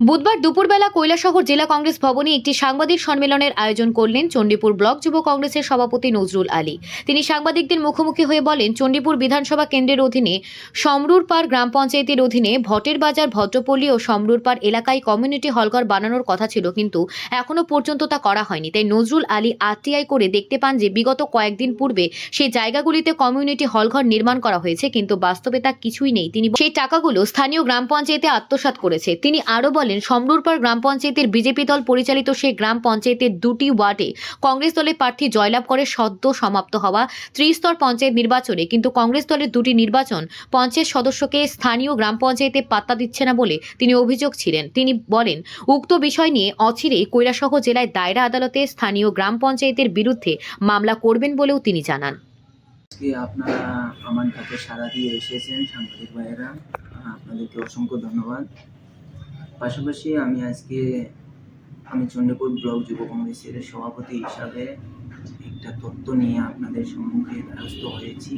বুধবার দুপুরবেলা কৈলাসহর জেলা কংগ্রেস ভবনে একটি সাংবাদিক সম্মেলনের আয়োজন করলেন চণ্ডীপুর ব্লক যুব কংগ্রেসের সভাপতি নজরুল আলী। তিনি সাংবাদিকদের মুখোমুখি হয়ে বলেন, চণ্ডীপুর বিধানসভা কেন্দ্রের অধীনে সমরুরপাড় গ্রাম পঞ্চায়েতের অধীনে ভটের বাজার, ভদ্রপল্লী ও সমরুরপাড় এলাকায় কমিউনিটি হলঘর বানানোর কথা ছিল কিন্তু এখনও পর্যন্ত তা করা হয়নি। তাই নজরুল আলী আরটিআই করে দেখতে পান যে বিগত কয়েকদিন পূর্বে সেই জায়গাগুলিতে কমিউনিটি হলঘর নির্মাণ করা হয়েছে কিন্তু বাস্তবে তা কিছুই নেই। তিনি সেই টাকাগুলো স্থানীয় গ্রাম পঞ্চায়েতে আত্মসাৎ করেছে। তিনি আরও বলেন সমরুরপাড় গ্রাম পঞ্চায়েতের বিজেপি দল পরিচালিত সেই গ্রাম পঞ্চায়েতের দুটি ওয়ার্ডে কংগ্রেস দলের প্রার্থী জয়লাভ করে সদ্য সমাপ্ত হওয়া ত্রিস্তর পঞ্চায়েত নির্বাচনে, কিন্তু কংগ্রেস দলের দুটি নির্বাচন পঞ্চায়েত সদস্যকে স্থানীয় গ্রাম পঞ্চায়েতে পাত্তা দিচ্ছে না বলে তিনি অভিযোগ ছিলেন। তিনি বলেন, উক্ত বিষয় নিয়ে অচিরেই কৈলাসহ জেলায় দায়রা আদালতে স্থানীয় গ্রাম পঞ্চায়েতের বিরুদ্ধে মামলা করবেন বলেও তিনি জানান। আজকে আপনারা আমার ডাকে সাড়া দিয়ে এসেছেন সাংবাদিক ভাইয়েরা। আপনাদেরকে অসংখ্য ধন্যবাদ। পাশাপাশি আমি আজকে আমি চণ্ডীপুর ব্লক যুব কংগ্রেসের সভাপতি হিসাবে একটা তথ্য নিয়ে আপনাদের সম্মুখে দ্বারস্থ হয়েছি।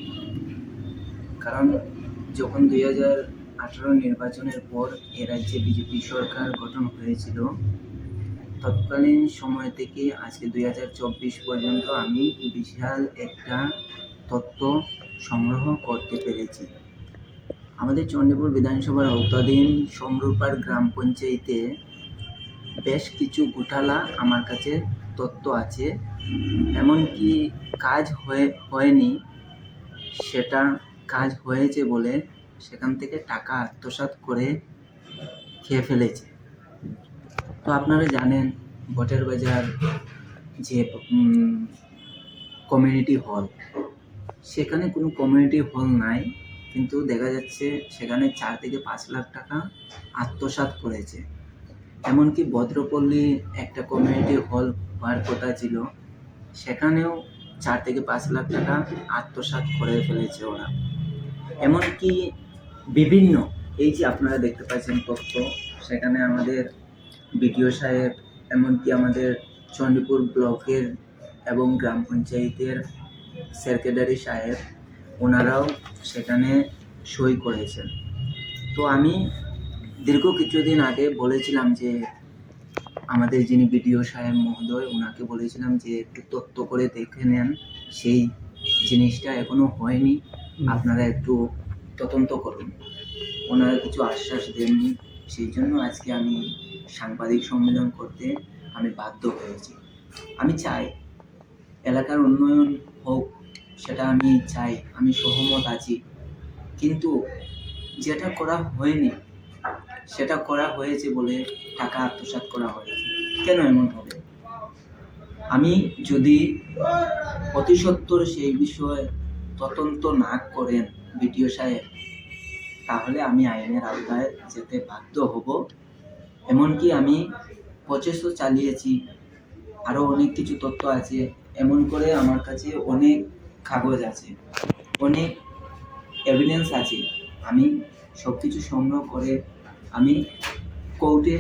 কারণ যখন দুই হাজার আঠারো নির্বাচনের পর এ রাজ্যে বিজেপি সরকার গঠন হয়েছিল, তৎকালীন সময় থেকে আজকে দুই হাজার চব্বিশ পর্যন্ত আমি বিশাল একটা তথ্য সংগ্রহ করতে পেরেছি। আমাদের চণ্ডীপুর বিধানসভার আওতাধীন সমরূপার গ্রাম পঞ্চায়েতে বেশ কিছু ঘোটালা আমার কাছে তথ্য আছে। এমনকি কাজ হয়ে, হয়নি, সেটা কাজ হয়েছে বলে সেখান থেকে টাকা আত্মসাৎ করে খেয়ে ফেলেছে। তো আপনারা জানেন, ভোটের বাজার যে কমিউনিটি হল সেখানে কোনো কমিউনিটি হল নাই। কিন্তু দেখা যাচ্ছে সেখানে চার থেকে পাঁচ লাখ টাকা আত্মসাৎ করেছে। এমনকি ভদ্রপল্লী একটা কমিউনিটি হল হওয়ার কথা ছিল, সেখানেও চার থেকে পাঁচ লাখ টাকা আত্মসাৎ করে ফেলেছে ওরা। এমনকি বিভিন্ন, এই যে আপনারা দেখতে পাচ্ছেন তথ্য, সেখানে আমাদের বিডিও সাহেব, এমনকি আমাদের চণ্ডীপুর ব্লকের এবং গ্রাম পঞ্চায়েতের সেক্রেটারি সাহেব ওনারাও সেখানে সই করেছেন। তো আমি দীর্ঘ কিছুদিন আগে বলেছিলাম যে আমাদের যিনি বিডিও সাহেব মহোদয় ওনাকে বলেছিলাম যে একটু তত্ত্ব করে দেখে নেন সেই জিনিসটা এখনও হয়নি। আপনারা একটু তদন্ত করুন। ওনারা কিছু আশ্বাস দেননি সেই জন্য আজকে আমি সাংবাদিক সম্মেলন করতে আমি বাধ্য হয়েছি। আমি চাই এলাকার উন্নয়ন হোক সেটা আমি চাই, আমি সহমত আছি। কিন্তু যেটা করা হয়নি, সেটা করা হয়েছে বলে টাকা আত্মসাৎ করা হয়েছে। কেন এমন হবে? আমি যদি অতি সত্বর সেই বিষয়ে তদন্ত না করেন বিডিও সাহেব, তাহলে আমি আইনের আওতায় যেতে বাধ্য হব। এমনকি আমি প্রচেষ্টা চালিয়েছি আরও অনেক কিছু তথ্য আছে। এমন করে আমার কাছে অনেক কাগজ আছে, অনেক এভিডেন্স আছে। আমি সব কিছু সংগ্রহ করে আমি কোর্টে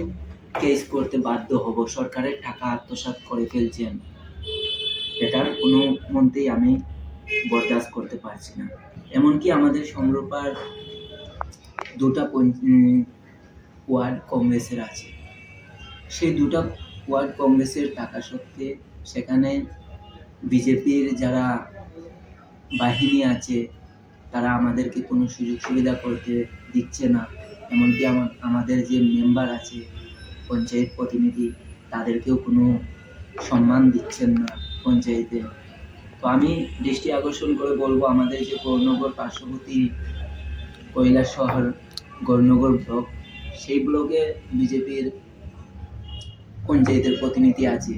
কেস করতে বাধ্য হব। সরকারের টাকা আত্মসাৎ করে ফেলছেন এটার কোনো মন্তেই আমি বরদাস্ত করতে পারছি না। এমনকি আমাদের সংরূপার দুটা ওয়ার্ড কংগ্রেসের আছে। সেই দুটা ওয়ার্ড কংগ্রেসের টাকা সত্ত্বে সেখানে বিজেপির যারা বাহিনী আছে, তারা আমাদেরকে কোনো সুযোগ সুবিধা করতে দিচ্ছে না। এমনকি আমা- আমাদের যে মেম্বার আছে, পঞ্চায়েত প্রতিনিধি, তাদেরকেও কোনো সম্মান দিচ্ছেন না পঞ্চায়েতে। তো আমি দৃষ্টি আকর্ষণ করে বলব, আমাদের যে গৌরনগর পার্শ্ববর্তী কৈলাস শহর, গৌরনগর ব্লক, সেই ব্লকে বিজেপির পঞ্চায়েতের প্রতিনিধি আছে।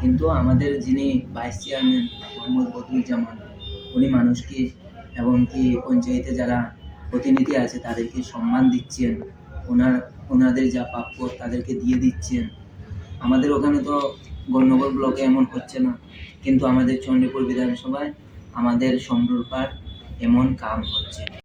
কিন্তু আমাদের যিনি ভাইস চেয়ারম্যান মোহাম্মদ বদরুজ্জামান উনি মানুষকে এমনকি পঞ্চায়েতে যারা প্রতিনিধি আছে তাদেরকে সম্মান দিচ্ছেন। ওনার, ওনাদের যা প্রাপ্য তাদেরকে দিয়ে দিচ্ছেন। আমাদের ওখানে তো গণ্ডগোল ব্লকে এমন হচ্ছে না। কিন্তু আমাদের চণ্ডীপুর বিধানসভায় আমাদের সমরুর পার এমন কাম হচ্ছে।